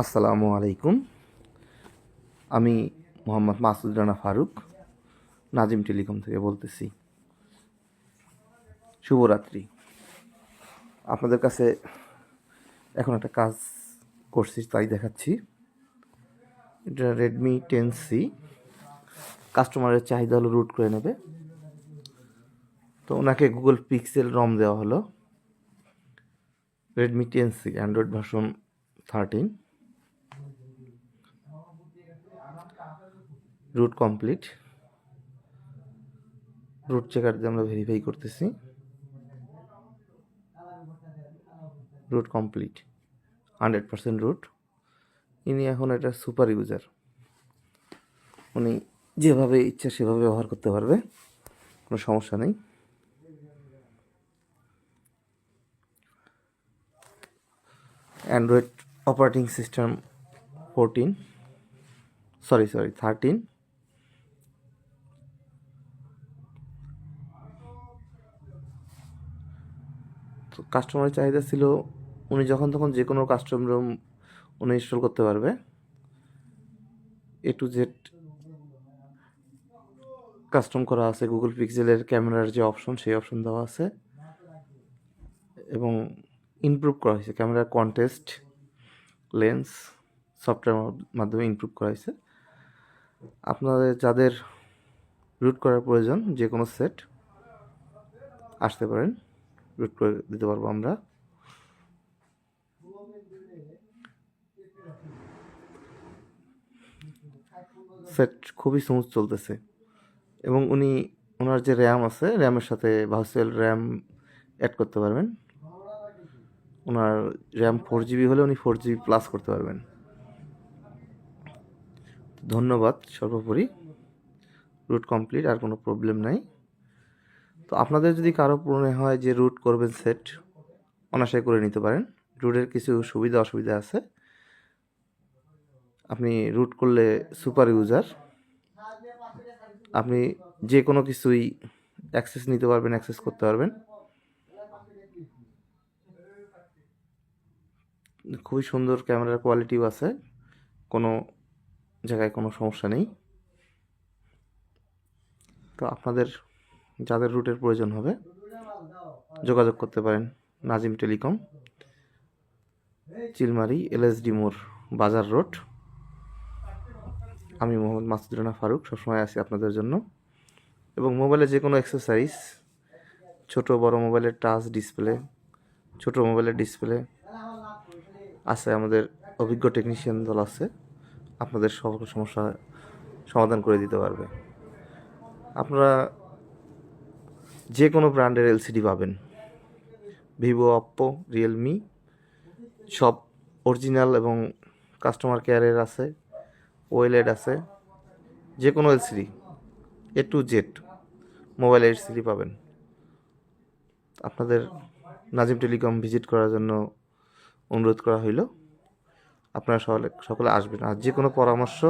আসসালামু আলাইকুম। আমি মোহাম্মদ মাসুদ রানা ফারুক, নাজিম টেলিকম থেকে বলতেছি। শুভরাত্রি। আপনাদের কাছে এখন একটা কাজ করছি, তাই দেখাচ্ছি। এটা রেডমি টেন সি কাস্টমারের চাহিদা হলো রুট করে নেবে। তো ওনাকে গুগল পিক্সেল রম দেওয়া হলো। Redmi ten C Android version thirteen root complete root checker দিয়ে আমরা ভেরিফাই করতেছি। Root complete hundred percent root ইনি এখন এটা সুপার ইউজার উনি যেভাবে ইচ্ছা সেভাবে ব্যবহার করতে পারবে, কোনো সমস্যা নেই। Android operating system fourteen sorry sorry thirteen কাস্টমারের চাহিদা ছিল, উনি যখন তখন যে কোনো কাস্টম রুম উনি ইনস্টল করতে পারবে। এ টু জেড কাস্টম করা আছে গুগল পিক্সেলের ক্যামেরার যে অপশন সেই অপশন দেওয়া আছে। এবং ইমপ্রুভ করা হয়েছে ক্যামেরার কন্টেস্ট লেন্স সফটওয়্যার মাধ্যমে ইমপ্রুভ করা হয়েছে। আপনাদের, যাদের রুট করার প্রয়োজন, যে কোনো সেট আসতে পারেন। রুট করে দিতে পারব আমরা। সেট খুবই স্মুথ চলতেছে। এবং উনি, ওনার যে র্যাম আছে র্যামের সাথে ভার্চুয়াল র্যাম অ্যাড করতে পারবেন। ওনার র্যাম ফোর জিবি হলে উনি ফোর জিবি প্লাস করতে পারবেন। ধন্যবাদ সর্বোপরি। রুট কমপ্লিট আর কোনো প্রবলেম নাই। তো আপনাদের যদি কারও মনে হয় যে রুট করবেন সেট অনাশয় করে নিতে পারেন। রুটের কিছু সুবিধা অসুবিধা আছে। আপনি রুট করলে সুপার ইউজার আপনি যে কোনো কিছুই অ্যাক্সেস নিতে পারবেন অ্যাক্সেস করতে পারবেন। খুবই সুন্দর ক্যামেরার কোয়ালিটিও আছে। কোনো জায়গায় কোনো সমস্যা নেই। তো আপনাদের যাদের রুটের প্রয়োজন হবে, যোগাযোগ করতে পারেন নাজিম টেলিকম, চিলমারি এলএসডি মোড়, বাজার রোড। আমি মোহাম্মদ মাসুদ রানা ফারুক, সবসময় আছি আপনাদের জন্য। এবং মোবাইলে যে কোনো এক্সারসাইজ ছোট, বড় মোবাইলের টাচ ডিসপ্লে ছোট মোবাইলের ডিসপ্লে আছে আমাদের অভিজ্ঞ টেকনিশিয়ান দল আছে, আপনাদের সকল সমস্যা সমাধান করে দিতে পারবে। আপনারা যে কোনো ব্র্যান্ডের এলসিডি পাবেন। ভিভো অপ্পো রিয়েলমি, সব অরিজিনাল এবং কাস্টমার কেয়ারের আছে ওয়েলেড আছে যে কোনো LCD A to Z mobile LCD পাবেন। আপনাদের নাজিম টেলিকম ভিজিট করার জন্য অনুরোধ করা হইল। আপনারা সকলে সকলে আসবেন। আর যে কোনো পরামর্শ